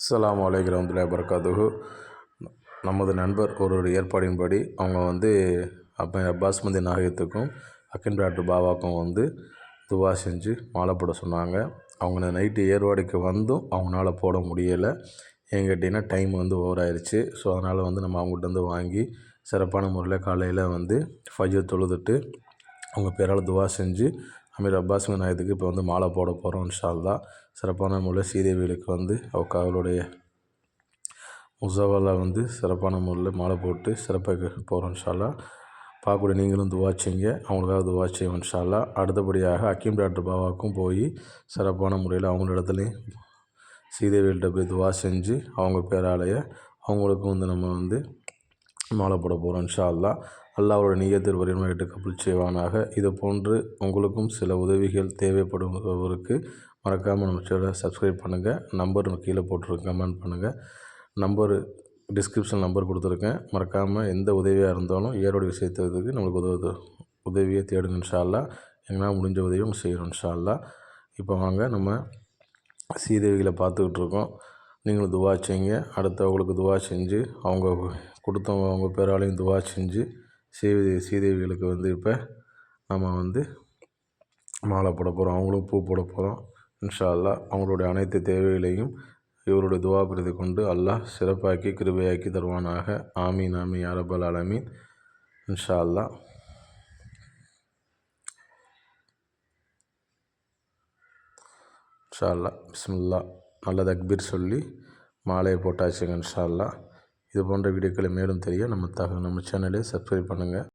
அஸ்லாம் அலைக்கும் வரமத்துல்லாஹி வரகாத்துஹு நமது நண்பர் ஒரு ஏற்பாடின்படி அவங்க வந்து அப்போ பாஸ்மதி நாகத்துக்கும் அக்கின் டாக்டர் பாபாவுக்கும் வந்து துவா செஞ்சு மாலை போட சொன்னாங்க. அவங்க நைட்டு ஏர்வாடிக்கு வந்தும் அவங்களால போட முடியலை. ஏன் கேட்டிங்கன்னா டைம் வந்து ஓவர் ஆயிடுச்சு ஸோ அதனால் வந்து நம்ம அவங்ககிட்ட வந்து வாங்கி சிறப்பான முறையில் காலையில் வந்து ஃபஜர் தொழுதுட்டு அவங்க பேரால் துவா செஞ்சு அமீர் அப்பாஸ் விநாயகத்துக்கு இப்போ வந்து மாலை போட போகிறோம் இன்ஷால்லா சிறப்பான முறையில் ஸ்ரீதேவிகளுக்கு வந்து அவளுடைய முசவாவில் வந்து சிறப்பான முறையில் மாலை போட்டு சிறப்பாக போகிறோம் இன்ஷால்லா பார்க்கக்கூடிய நீங்களும் துவா அவங்களுக்காக துவா செய்வோம் அடுத்தபடியாக அக்கீம் டாக்டர் பாபாவுக்கும் போய் சிறப்பான முறையில் அவங்கள இடத்துலையும் ஸ்ரீதேவிகள்கிட்ட போய் துவா செஞ்சு அவங்க பேராலேயே அவங்களுக்கும் வந்து நம்ம வந்து மாலை போட போகிறோம் இன்ஷா அல்லாஹ் அல்லாஹ்வோட நீயத்தில் வரிமையிட்டு கபுல் செய்வானாக. இது போன்று உங்களுக்கும் சில உதவிகள் தேவைப்படுபவருக்கு மறக்காமல் நம்ம சேனலை சப்ஸ்கிரைப் பண்ணுங்கள் நம்பர் கீழே போட்டிருக்கேன் கமெண்ட் பண்ணுங்கள் நம்பரு டிஸ்கிரிப்ஷன் நம்பர் கொடுத்துருக்கேன். மறக்காமல் எந்த உதவியாக இருந்தாலும் ஏரோட விஷயத்துக்கு நம்மளுக்கு உதவு உதவியை தேடுங்க இன்ஷா அல்லாஹ் எங்களால் முடிஞ்ச உதவியும் செய்கிறோம் இன்ஷால்லா இப்போ வாங்க நம்ம சீதேவிகளை பார்த்துக்கிட்டு இருக்கோம். நீங்களும் துவா செய்யுங்க. அடுத்தவங்களுக்கு துவா செஞ்சு அவங்க கொடுத்தவங்க அவங்க பேராலையும் துவா செஞ்சு சீதேவி சீதேவிகளுக்கு வந்து இப்போ நம்ம வந்து மாலை போட போகிறோம் அவங்களும் பூ போட போகிறோம் இன்ஷா அல்லாஹ் அவங்களுடைய அனைத்து தேவைகளையும் இவருடைய துவா பிரதி கொண்டு அல்லாஹ் சிறப்பாக்கி கிருபையாக்கி தருவானாக. ஆமீன் ஆமீன் யாரபல் அலமீன் இன்ஷா அல்லாஹ் இன்ஷா அல்லாஹ் பிஸ்மில்லா நல்ல தக்பீர் சொல்லி மாலையை போட்டாச்சுங்க இன்ஷா அல்லா இது போன்ற வீடியோக்களை மேலும் தெரிய நம்ம தக நம்ம சேனலை சப்ஸ்கிரைப் பண்ணுங்கள்